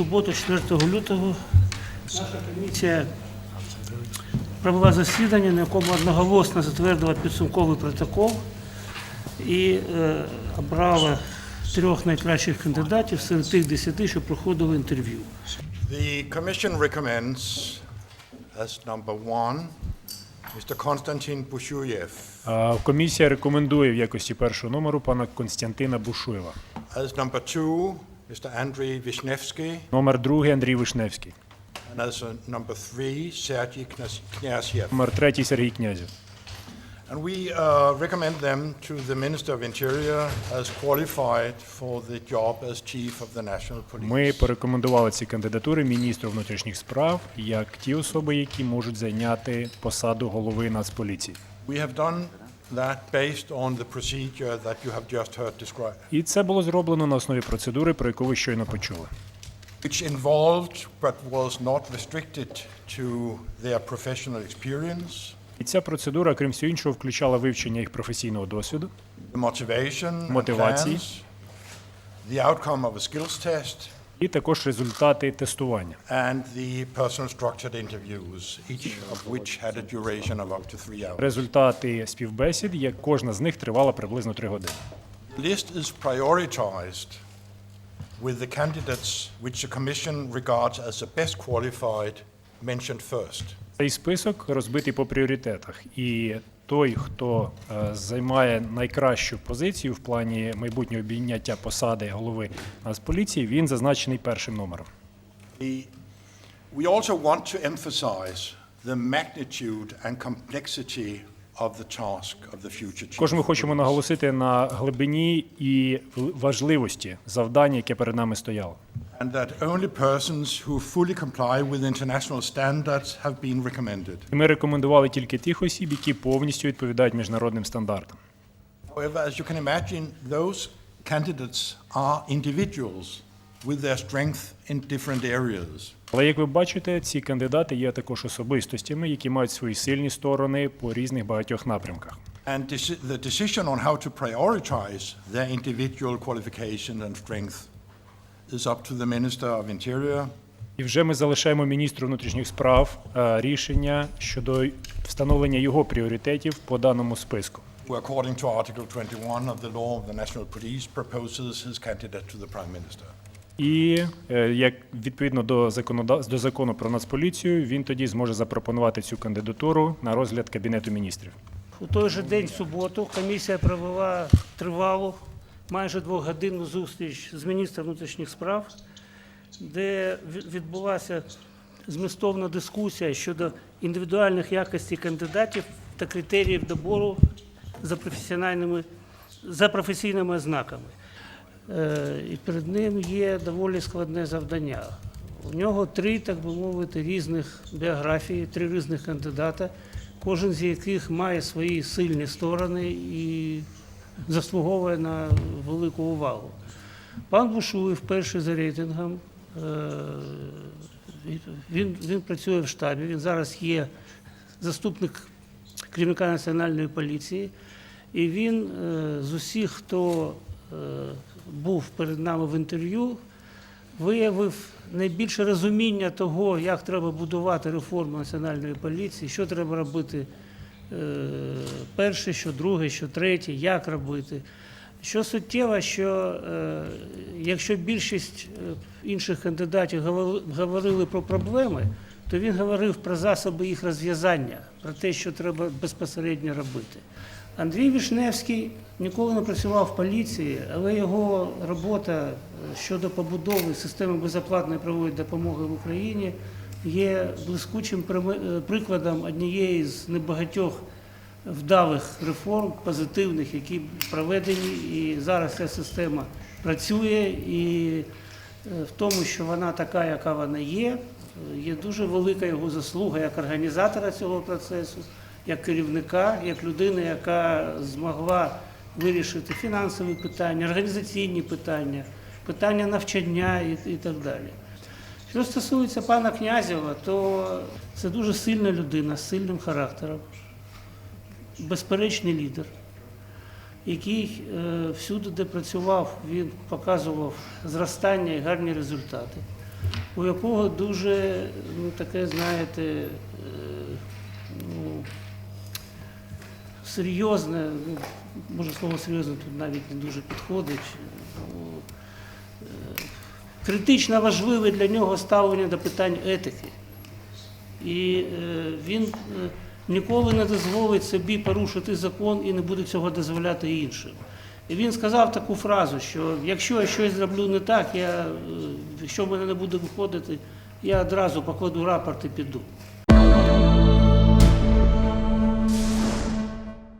суботу, 4 лютого, наша комісія провела засідання, на якому одноголосно затвердила підсумковий протокол і е, обрала трьох найкращих кандидатів серед тих десяти, що проходили інтерв'ю. The Commission recommends as number one, Mr. Konstantin Bushuyev. Комісія рекомендує в якості першого номеру пана Константина Бушуєва. As number two, Mr. Andrei Vishnevsky. Номер другий Андрій Вишневський. And as a number three, Sergei Knas- Knyazyev. Номер третій Сергій Князів. And we uh, recommend them to the Minister of Interior as qualified for the job as Chief of the National Police. Ми порекомендували ці кандидатури міністру внутрішніх справ як ті особи, які можуть зайняти посаду голови Нацполіції. We have done that based on the procedure that you have just heard described, І це було зроблено на основі процедури, про яку ви щойно почули. which involved but was not restricted to their professional experience, І ця процедура, крім всього іншого, включала вивчення їх професійного досвіду, the motivation and Мотивації. plans, the outcome of a skills test, і також результати тестування. and the personal structured interviews, each of which had a duration of up to three hours. Результати співбесід, як кожна з них тривала приблизно три години. List is prioritized with the candidates which the Commission regards as the best qualified mentioned first. Цей список розбитий по пріоритетах, і той, хто е, займає найкращу позицію в плані майбутнього обійняття посади голови Нацполіції, він зазначений першим номером. We also want to emphasize the magnitude and complexity chief. Ми хочемо наголосити на глибині і важливості завдання, яке перед нами стояло. And that only persons who fully comply with international standards have been recommended. І Ми рекомендували тільки тих осіб, які повністю відповідають міжнародним стандартам. However, as you can imagine, those candidates are individuals with their strength in different areas. Але як ви бачите, ці кандидати є також особистостями, які мають свої сильні сторони по різних багатьох напрямках. And the decision on how to prioritize their individual qualification and strength is up to the Minister of Interior І вже ми залишаємо міністру внутрішніх справ е, рішення щодо встановлення його пріоритетів по даному списку. who, according to Article 21 of the law of the National Police, proposes his candidate to the Prime Minister. І е, як відповідно до законода... до закону про нацполіцію, він тоді зможе запропонувати цю кандидатуру на розгляд кабінету міністрів. У той же день, в суботу, комісія провела тривалу, майже двогодинну зустріч з міністром внутрішніх справ, де відбулася змістовна дискусія щодо індивідуальних якостей кандидатів та критеріїв добору за професіональними за професійними ознаками. Е, І перед ним є доволі складне завдання. У нього три, так би мовити, різних біографії, три різних кандидата, кожен з яких має свої сильні сторони і заслуговує на велику увагу. Пан Бушуєв перший за рейтингом. е, Він, він працює в штабі, він зараз є заступник керівника національної поліції. І він е, з усіх, хто е, був перед нами в інтерв'ю, виявив найбільше розуміння того, як треба будувати реформу національної поліції, що треба робити перше, що друге, що третє, як робити. Що суттєво, що е, якщо більшість е, інших кандидатів говорили про проблеми, то він говорив про засоби їх розв'язання, про те, що треба безпосередньо робити. Андрій Вішневський ніколи не працював в поліції, але його робота е, щодо побудови системи безоплатної правової допомоги в Україні є блискучим е, прикладом однієї з небагатьох вдалих реформ, позитивних, які проведені, і зараз ця система працює. І е, в тому, що вона така, яка вона є, є дуже велика його заслуга як організатора цього процесу, як керівника, як людини, яка змогла вирішити фінансові питання, організаційні питання, питання навчання і, і так далі. Що стосується пана Князєва, то це дуже сильна людина з сильним характером безперечний лідер, який е, всюди, де працював, він показував зростання і гарні результати. у якого дуже ну, таке, знаєте, е, ну, серйозне, ну, може слово серйозне тут навіть не дуже підходить. Критично важливе для нього ставлення до питань етики. І е, він е, ніколи не дозволить собі порушити закон і не буде цього дозволяти іншим. І він сказав таку фразу, що якщо я щось зроблю не так, я, е, якщо в мене не буде виходити, я одразу покладу рапорт і піду.